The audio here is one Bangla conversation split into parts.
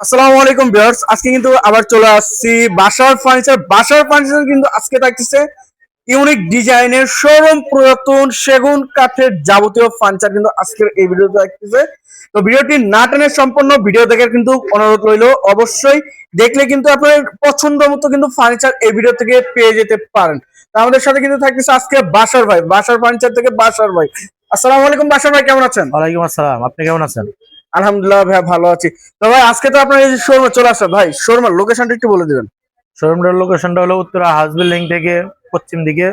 আসসালামু আলাইকুম আজকে কিন্তু আবার চলে আসছি বাসার ফার্নিচার বাসার ফার্নিচার কিন্তু আজকে থাকতেছে ইউনিক ডিজাইনের পুরাতন সেগুন কাঠের যাবতীয় ফার্নিচার কিন্তু আজকের এই ভিডিওতে থাকতেছে। তো ভিডিওটি না সম্পূর্ণ ভিডিও দেখার কিন্তু অনুরোধ রইল। অবশ্যই দেখলে কিন্তু আপনার পছন্দ মতো কিন্তু ফার্নিচার এই ভিডিও থেকে পেয়ে যেতে পারেন। আমাদের সাথে কিন্তু থাকতেছে আজকে বাসার ভাই, বাসার ফার্নিচার থেকে বাসার ভাই। আসসালামু আলাইকুম বাসার ভাই, কেমন আছেন? ওয়ালাইকুম আসসালাম, আপনি কেমন আছেন? আলহামদুলিল্লাহ ভাই ভালো আছি। তো ভাই আজকে তো আপনার এই যে শোরুমে চলে আসছে ভাই শোরুমের লোকেশনটা একটু বলে দিবেন। শোরুমটার লোকেশনটা হলো উত্তরা হাউস বিল্ডিং থেকে পশ্চিম দিকে।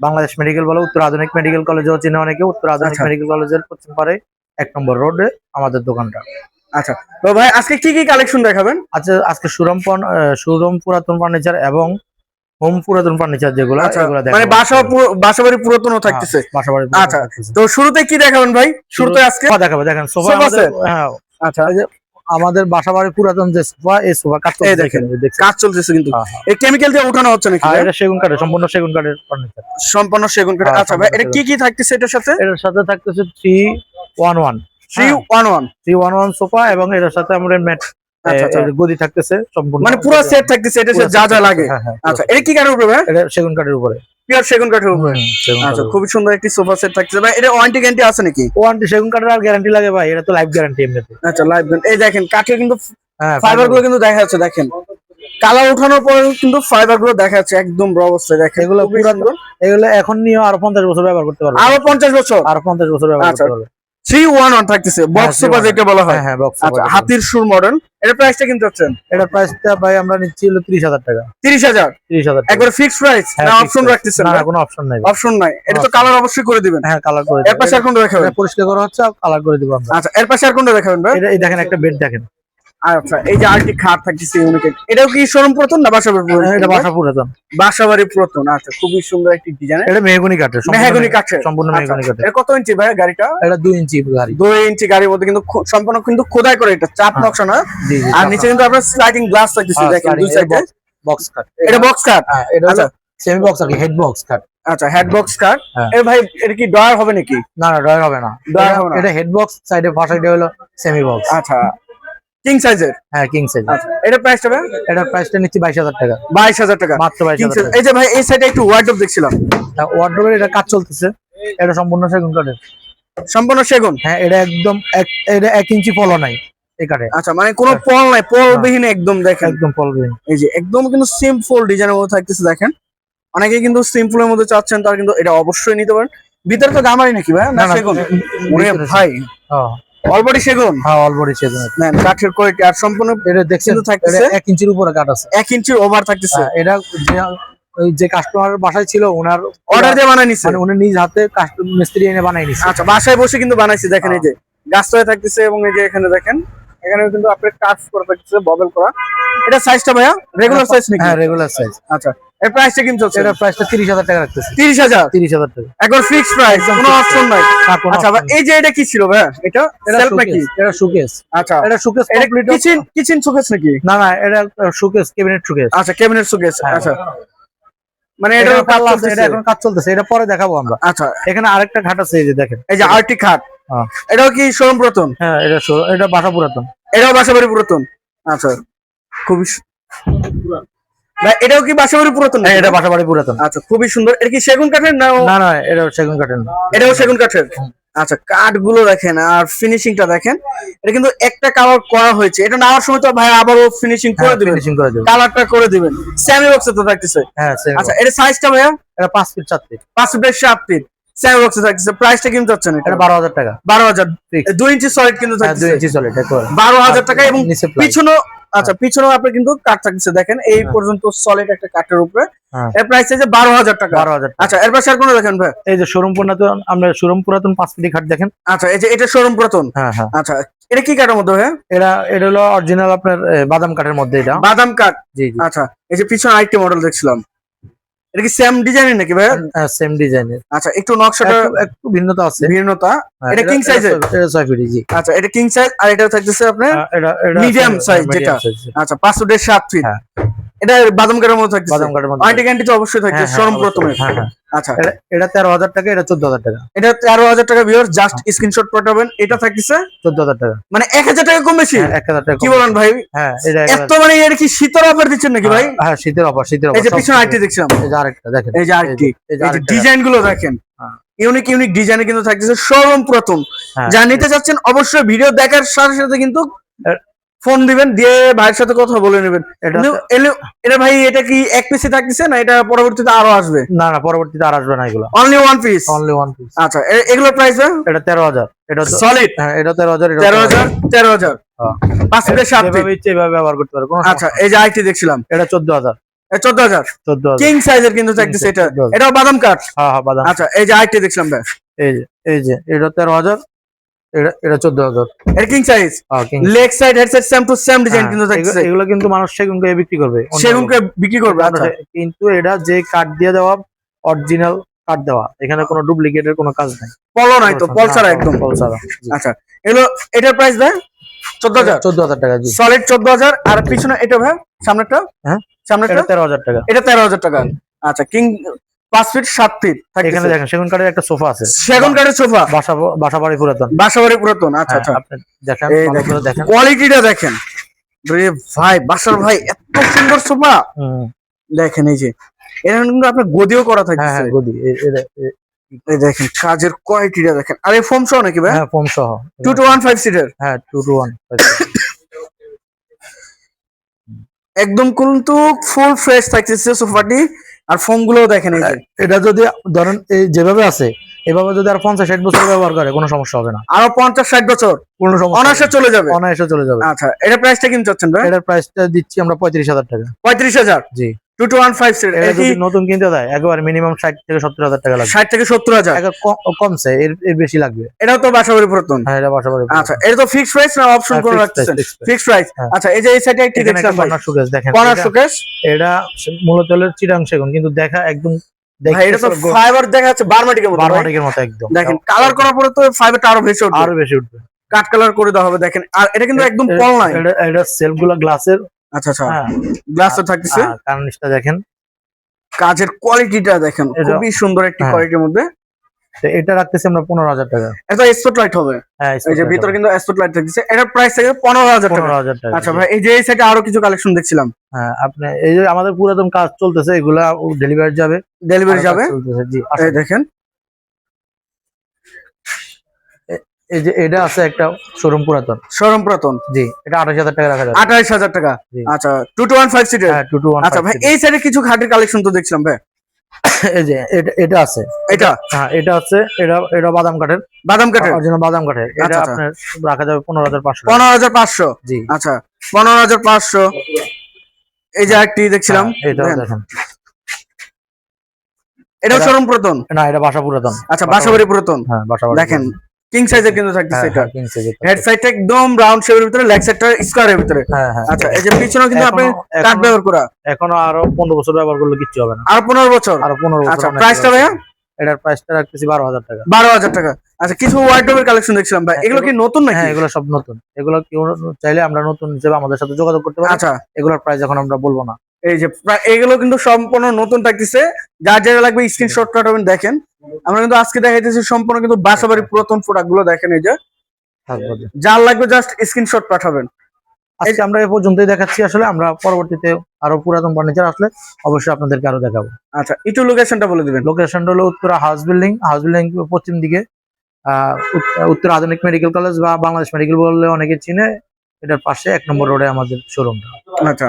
বাংলাদেশ মেডিকেল বলে উত্তর আধুনিক মেডিকেল কলেজেও চিনে অনেকে। উত্তর আধুনিক আচ্ছা। মেডিকেল কলেজের পশ্চিম পারে এক নম্বর রোডে আমাদের দোকানটা। আচ্ছা। তো ভাই আজকে কি কি কালেকশন দেখাবেন? আচ্ছা আজকে সুরম সুরম পুরাতন ফার্নিচার এবং হোম পুরাতন ফার্নিচার যেগুলো আচ্ছা মানে বাসা বাসাবাড়ি পুরাতনও থাকতেছে? বাসাবাড়ি আচ্ছা। তো শুরুতে কি দেখাবেন ভাই? শুরুতে আজকে? দেখাবে দেখেন সোফা? হ্যাঁ আচ্ছা। আমাদের বাসাবাড়ি পুরাতন যে সোফা এই সোফা কাঠ এই দেখেন। কাজ চলতেছে কিন্তু। হ্যাঁ, হ্যাঁ। এই কেমিক্যাল দিয়ে উঠানো হচ্ছে নাকি এটা সেগুন কাঠের সম্পূর্ণ সেগুন কাঠের ফার্নিচার সম্পূর্ণ সেগুন কাঠ হ্যাঁ, আচ্ছা ভাই এটা কি কি থাকতেছে এটার সাথে? এটার সাথে থাকতেছে three one one three one one three one one sofa এবং এটার সাথে আমরা ম্যাট। গদি থাকতেছে সম্পূর্ণ মানে পুরো সেট থাকতেছে এটা যা যা লাগে। হ্যাঁ, হ্যাঁ, আচ্ছা এটা কি কাঠের উপরে? ভাই এটা সেগুন কাঠের উপরে। পিওর সেগুন কাঠের উপরে? আচ্ছা খুবই সুন্দর একটি সোফা সেট থাকতেছে। ভাই এটা ওয়ারেন্টি গ্যারান্টি আছে নাকি? ওয়ারেন্টি সেগুন কাঠের আর গ্যারান্টি লাগে ভাই এটা তো লাইফ গ্যারান্টি এমনিতে। আচ্ছা লাইভ এই দেখেন কাঠের কিন্তু হ্যাঁ ফাইবারগুলো কিন্তু দেখা যাচ্ছে দেখেন। কালার উঠানোর পরে কিন্তু ফাইবারগুলো দেখা যাচ্ছে একদম র অবস্থায় দেখেন। এগুলো। সুন্দর। এগুলো এখন নিয়ে আরও পঞ্চাশ বছর ব্যবহার করতে পারবে। আরও পঞ্চাশ বছর? আরও পঞ্চাশ বছর ব্যবহার আচ্ছা। করতে পারবে। থ্রি ওয়ান ওয়ান থাকতেছে বক্স সোফা যেটা বলা হয়। হ্যাঁ হ্যাঁ বক্স আচ্ছা হাতির সুর মডেল এটা প্রাইসটা কিন্তু হচ্ছেন এটা প্রাইসটা ভাই আমরা নিচ্ছি হলো ত্রিশ হাজার টাকা। তিরিশ হাজার। ত্রিশ হাজার একবার ফিক্সড প্রাইস না অপশন রাখতেছে রাখতেছেন না কোনো অপশন নাই অপশন নাই। এটা তো কালার অবশ্যই করে দিবেন। হ্যাঁ কালার করে এর পাশে আর কোনটা দেখাবেন? পরিষ্কার করা হচ্ছে কালার করে দিব আমরা। আচ্ছা এর পাশে আর কোনটা দেখাবেন ভাই? এটা এই দেখেন একটা বেড দেখেন। আচ্ছা এই যে আরেকটি খাট থাকতেছে ইউনিক এটাও কি শোরুম পুরাতন না বাসা বাড়ি পুরাতন? এটা বাসা পুরাতন। বাসাবাড়ি পুরাতন আচ্ছা খুবই সুন্দর একটি ডিজাইন এটা মেহগুনি কাঠের মেহগনি কাঠের। সম্পূর্ণ আচ্ছা, মেহগুনি কাঠের। এটা কত ইঞ্চি ভাই গাড়িটা? এটা দুই ইঞ্চি গাড়ি। দুই ইঞ্চি গাড়ির মধ্যে কিন্তু সম্পূর্ণ কিন্তু খোদাই করে এটা চাপ হ্যাঁ। নকশা না? আর নিচে কিন্তু আপনার স্লাইডিং গ্লাস থাকতেছে দেখেন দুই সাইডে বক্স কাট এটা বক্স কাট হ্যাঁ এটা আচ্ছা। সেমি বক্স আর হেড বক্স কাট আচ্ছা হেড বক্স কাট হ্যাঁ। এ ভাই এটা কি ডয়ার হবে নাকি? না না ড্রয়ার হবে না। ডয়ার হবে না। এটা হেড বক্স সাইডে সাইডে হলো সেমি বক্স আচ্ছা কিং সাইজের হ্যাঁ কিং সাইজ আচ্ছা এটা প্রাইসটা ভাই এটা প্রাইসটা নিচ্ছি বাইশ হাজার টাকা। বাইশ হাজার টাকা। মাত্র বাইশ কিং হাজার সাইজ টাকা। এই যে ভাই এই সাইডে একটু ওয়ার্ডরোব দেখছিলাম। ওয়ার্ড্রোবের এটা কাজ চলতেছে। এটা সম্পূর্ণ সেগুন কাঠের। সম্পূর্ণ সেগুন? হ্যাঁ এটা একদম এক এটা এক ইঞ্চি ফলো নাই আচ্ছা মানে কোনো পল নাই পল বিহীন একদম দেখেন। একদম এই যে একদম কিন্তু সিম্পল ডিজাইনের মধ্যে থাকতেছে দেখেন। অনেকে কিন্তু সিম্পলের মধ্যে চাচ্ছেন তার কিন্তু এটা অবশ্যই নিতে পারেন। ভিতরে তো গামারি নাকি ভাই? না সেগুন? ওরে ভাই। হ্যাঁ। সেগুন? হ্যাঁ সেগুন কাঠের কোয়ালিটি আর সম্পূর্ণ এটা দেখছেন থাকতেছে? এটা এক ইঞ্চির উপরে কাঠ আছে। ওভার থাকতেছে? হ্যাঁ, এটা ওই যে কাস্টমার বাসায় ছিল ওনার অর্ডার দিয়ে বানাই নিছে? মানে উনি নিজ হাতে মিস্ত্রি এনে বানাই নিছে। আচ্ছা বাসায় বসে কিন্তু বানাইছি দেখেন এই যে। গাছ হয়ে থাকতেছে এবং এই যে এখানে দেখেন এখানে কিন্তু আপনার কাজ করা থাকতেছে ববেল করা। এটা সাইজটা ভাইয়া? রেগুলার সাইজ নাকি? হ্যাঁ রেগুলার সাইজ আচ্ছা এর প্রাইসটা কিন্তু হচ্ছে এটা প্রাইসটা তিরিশ হাজার টাকা রাখতেছে। তিরিশ হাজার? তিরিশ হাজার টাকা। একবার ফিক্স প্রাইস কোনো অপশন নাই। আচ্ছা এই যে এটা কি ছিল ভাইয়া এটা সেলফ নাকি? এটা সুকেস আচ্ছা। এটা এটা কমপ্লিট কিচেন কিচেন শোকেস নাকি? না না এটা সুকেস ক্যাবিনেট সুকেস আচ্ছা ক্যাবিনেট শোকেস। আচ্ছা। মানে এটা এটা এখন কাজ চলতেছে এটা পরে দেখাবো আমরা। আচ্ছা। এখানে আরেকটা ঘাট আছে এই যে দেখেন। এই যে আর্টি খাট। হ্যাঁ। এটাও কি শোরুম পুরাতন? হ্যাঁ এটা এটা বাসা পুরাতন। এটাও বাসাবাড়ি পুরাতন। আচ্ছা। খুবই ভাই এটাও কি বাসাবাড়ি পুরাতন হ্যাঁ এটা বাসা বাড়ি পুরাতন। আচ্ছা খুবই সুন্দর। এটা কি সেগুন কাঠের না না না এটা সেগুন কাঠের এটাও সেগুন কাঠের? আচ্ছা কাঠগুলো দেখেন আর ফিনিশিংটা দেখেন। এটা কিন্তু একটা কালার করা হয়েছে। এটা নেওয়ার সময় তো ভাই আবারও ফিনিশিং করে দিবেন। ফিনিশিং করে দেবো কালারটা করে দিবেন। স্যামি বক্সে তো থাকতেছে। হ্যাঁ আচ্ছা এটা সাইজটা ভাইয়া? এটা পাঁচ ফিট চার ফিট পাঁচ ফিটের সাত ফিট স্যামি বক্সে থাকতেছে। প্রাইসটা কিন্তু যাচ্ছে না এটা। বারো হাজার টাকা। বারো হাজার। দুই ইঞ্চি সলিড কিন্তু হ্যাঁ দুই ইঞ্চি করে। বারো হাজার টাকা এবং। পিছনেও আচ্ছা পিছনেও আপনি কিন্তু কাঠ থাকছে দেখেন এই হ্যাঁ। পর্যন্ত সলিড একটা কাঠের উপরে। হ্যাঁ। এর প্রাইস আছে বারো হাজার টাকা। বারো হাজার আচ্ছা এর পাশে আর কোনো দেখেন ভাই। এই যে শোরুম পুরাতন আমরা শোরুম পুরাতন পাঁচ ফিটি খাট দেখেন। আচ্ছা এই যে এটা শোরুম পুরাতন? হ্যাঁ হ্যাঁ। আচ্ছা এটা কি কাঠের মধ্যে ভাই? এটা এটা হলো অরিজিনাল আপনার বাদাম কাঠের মধ্যে এটা। বাদাম কাঠ? জি জি। আচ্ছা এই যে পিছনে আরেকটি মডেল দেখছিলাম। এটা কি সেম ডিজাইনের নাকি ভাই সেম ডিজাইনের আচ্ছা একটু নকশাটা একটু ভিন্নতা আছে। ভিন্নতা। হ্যাঁ, এটা কিং সাইজের এটা সাইজ ফিটি জি। আচ্ছা এটা কিং সাইজ আর এটা থাকতেছে আপনার হ্যাঁ, এটা এটা সাইজ যেটা। আচ্ছা পাঁচ ফুটের সাত ফিট হ্যাঁ। এটা বাদাম কাঠের মতো থাকছে বাদাম কাঠের মধ্যে ওয়ারেন্টি গ্যারান্টি তো অবশ্যই থাকছে হ্যাঁ, হ্যাঁ, শোরুম অবশ্যই। প্রথমে। হ্যাঁ। আচ্ছা। এটা- এটা তেরো হাজার টাকা এটা চোদ্দ হাজার টাকা। এটা তেরো হাজার টাকা ভিউয়ার জাস্ট স্ক্রিনশট পাঠাবেন এটা থাকছে চোদ্দ হাজার টাকা। মানে এক হাজার টাকা কম বেশি? হ্যাঁ, এক হাজার টাকা কি বলেন ভাই? হ্যাঁ এটা এত মানে এর কি শীতের অফার দিচ্ছেন নাকি ভাই? হ্যাঁ শীতের অফার শীতের এই যে পিছনে আরেকটি দেখছিলাম। এই যে আরেকটা দেখেন। এই যে আরেকটি। এই যে ডিজাইনগুলো দেখেন। ইউনিক ইউনিক ডিজাইন কিন্তু থাকতেছে শোরুম প্রথম। যা নিতে চাচ্ছেন অবশ্যই ভিডিও দেখার সাথে সাথে কিন্তু ফোন দিবেন দিয়ে ভাইয়ের সাথে কথা বলে নেবেন। এটা ভাই এটা কি এক পিসে থাকতেছে না এটা পরবর্তীতে আরও আসবে? না না পরবর্তীতে আর আসবে না এগুলো। Only one piece only one piece আচ্ছা এগুলো প্রাইস এটা তেরো হাজার। এটা সলিড হ্যাঁ এটা তেরো হাজার তেরো হাজার তেরো হাজার। হ্যাঁ। পাঁচ ফিটের সাত ফিট ইচ্ছে এভাবে ব্যবহার করতে পারে কোনো আচ্ছা এই যে আইটি দেখছিলাম। এটা চোদ্দ হাজার। চোদ্দ হাজার? চোদ্দ কিং সাইজের কিন্তু থাকতেছে এটা। এটাও বাদাম কাঠ হ্যাঁ হ্যাঁ বাদাম। আচ্ছা এই যে আইটি দেখছিলাম ভাই। এই যে এই যে এটা তেরো হাজার। এটা king size leg side same to same design কিন্তু এগুলো- কিন্তু মানুষ সেগুন করে বিক্রি করবে। বিক্রি করবে আচ্ছা। কিন্তু এটা যে দিয়ে দেওয়া অরিজিনাল দেওয়া এখানে কোনো ডুপ্লিকেটের কোনো কাজ নাই। পলো নাই তো পল ছাড়া একদম। পল ছাড়া। আচ্ছা এগুলো এটার প্রাইস টাকা জি। সলিড চোদ্দ হাজার। আর পিছনে এটা ভাই? সামনেটা হ্যাঁ? সামনেটা টাকা। এটা তেরো হাজার টাকা। আচ্ছা কিং পাঁচ ফিট সাত ফিট এখানে দেখেন সেগুন কাঠের একটা সোফা আছে। সেগুন কাঠের সোফা? বাসা বাসা বাড়ি পুরাতন। বাসাবাড়ি পুরাতন আচ্ছা হ্যাঁ, আচ্ছা। দেখেন দেখেন কোয়ালিটিটা দেখেন। রে ভাই বাসার ভাই এত সুন্দর সোফা। দেখেন এই যে এটা কিন্তু আপনার গদিও করা হ্যাঁ থাকছে হ্যাঁ গদি এই দেখেন কাজের কোয়ালিটিটা দেখেন। আর এই ফোম সহ নাকি ভাই? হ্যাঁ ফোম সহ। টু টু ওয়ান ফাইভ সিটের হ্যাঁ টু টু ওয়ান একদম কিন্তু ফুল ফ্রেশ থাকতেছে সোফাটি। আর ফোমগুলো দেখেন এই যে। এটা যদি ধরেন এই যেভাবে আছে এভাবে যদি আর পঞ্চাশ ষাট বছর ব্যবহার করে কোনো সমস্যা হবে না। আরও পঞ্চাশ ষাট বছর? কোনো সমস্যা অনায়াসে চলে যাবে? অনায়াসে চলে যাবে। আচ্ছা এটা প্রাইসটা কিন্তু চাচ্ছেন ভাই? এটার প্রাইসটা দিচ্ছি আমরা পঁয়ত্রিশ হাজার টাকা। পঁয়ত্রিশ হাজার? জি। নতুন কিনতে দেয় একবার মিনিমাম ষাট থেকে সত্তর হাজার টাকা লাগবে। ষাট থেকে সত্তর হাজার। কমছে এর বেশি লাগবে। এটাও তো বাসাবাড়ি পুরাতন। হ্যাঁ এটা আচ্ছা এটা তো ফিক্সড প্রাইস না অপশন করে রাখতেছেন? Fixed price. আচ্ছা এই যে এই সাইডে একটি এখানে একটা দেখছিলাম ভাই। কর্নার শোকেস দেখেন। কর্নার এটা- শোকেস এটা মূলত হলো চিরাং সেগুন কিন্তু দেখা একদম এটা তো ফাইবার দেখা যাচ্ছে বারমাটিকের মতো বারমাটিকের মতো একদম। দেখেন কালার করার পরে তো ফাইবারটা আরও বেশি উঠবে। আরও বেশি উঠবে। কাট কালার করে দেওয়া হবে দেখেন। আর এটা কিন্তু একদম পল নাই এটা এটা সেলফগুলো গ্লাসের আচ্ছা আচ্ছা। হ্যাঁ। গ্লাস থাকতেছে। কার্নিশটা দেখেন। কাজের কোয়ালিটিটা দেখেন খুবই সুন্দর একটি হ্যাঁ। কোয়ালিটির মধ্যে। তো এটা রাখতেছি আমরা পনেরো হাজার টাকা। এটা স্পট লাইট হবে। হ্যাঁ এই যে ভিতরে কিন্তু স্পট লাইট থাকতেছে। এটার প্রাইস থেকে পনেরো হাজার টাকা। পনেরো হাজার টাকা। আচ্ছা ভাই এই যে এই সাইডে আরও কিছু কালেকশন দেখছিলাম। হ্যাঁ আপনি এই যে আমাদের পুরাতন কাজ চলতেছে এগুলা ডেলিভারি যাবে। ডেলিভারি যাবে। জি দেখেন। এই যে এটা আছে একটা শোরুম পুরাতন। শোরুম পুরাতন? জি এটা আঠাশ হাজার টাকা রাখা যাবে। আঠাইশ হাজার টাকা? আচ্ছা টু টু ওয়ান ফাইভ সিটের হ্যাঁ টু টু ওয়ান আচ্ছা ভাই এই সাইডে কিছু খাটের কালেকশন তো দেখছিলাম ভাই। এই যে এটা- এটা আছে। এটা? হ্যাঁ এটা আছে এটা এটা বাদাম কাঠের। বাদাম কাঠের? অরিজিনাল বাদাম কাঠের। এটা আচ্ছা, আচ্ছা। আপনার রাখা যাবে পনেরো হাজার পাঁচশো পনেরো হাজার পাঁচশো? জি। আচ্ছা পনেরো হাজার পাঁচশো। এই যে একটি দেখছিলাম। হ্যাঁ, এটাও দেখেন। এটা- শোরুম পুরাতন? না এটা বাসা পুরাতন। আচ্ছা বাসাবাড়ি পুরাতন? হ্যাঁ দেখেন কিং সাইজের কিন্তু থাকতেছে হ্যাঁ, এটা। হ্যাঁ, হেড সাইডটা একদম রাউন্ড শেপের ভিতরে লেগ সাইডটা স্কোয়ারের ভিতরে। হ্যাঁ হ্যাঁ আচ্ছা এই যে পিছনেও কিন্তু আপনি কাঠ ব্যবহার করা। এখনও আরও পনেরো বছর ব্যবহার করলে কিচ্ছু হবে না। আর পনেরো বছর? আরও পনেরো বছর আচ্ছা প্রাইসটা ভাইয়া? এটার প্রাইসটা রাখতেছি বারো হাজার টাকা। বারো হাজার টাকা। আচ্ছা কিছু ওয়ার্ডরোবের কালেকশন দেখছিলাম ভাই। এগুলো কি নতুন নাকি? হ্যাঁ এগুলো সব নতুন। এগুলো কেউ চাইলে আমরা নতুন হিসেবে আমাদের সাথে যোগাযোগ করতে পারি। আচ্ছা। এগুলোর প্রাইস এখন আমরা বলব না। এই যে এগুলো কিন্তু সম্পূর্ণ নতুন থাকতেছে। যার যেটা লাগবে স্ক্রিনশট পাঠাবেন দেখেন। আমরা কিন্তু আজকে দেখাইতেছি সম্পূর্ণ কিন্তু বাসাবাড়ি পুরাতন প্রোডাক্টগুলো দেখেন এই যে। যার লাগবে জাস্ট স্ক্রিনশট পাঠাবেন। আজকে আমরা এ পর্যন্তই দেখাচ্ছি। আসলে আমরা পরবর্তীতে আরও পুরাতন ফার্নিচার আসলে অবশ্যই আপনাদেরকে আরও দেখাবো। আচ্ছা একটু লোকেশনটা বলে দিবেন। লোকেশনটা হলো Uttara house building. House building পশ্চিম দিকে। উত্তর আধুনিক মেডিকেল কলেজ বা বাংলাদেশ মেডিকেল বললে অনেকে চিনে। এটার পাশে এক নম্বর রোডে আমাদের শোরুমটা আচ্ছা।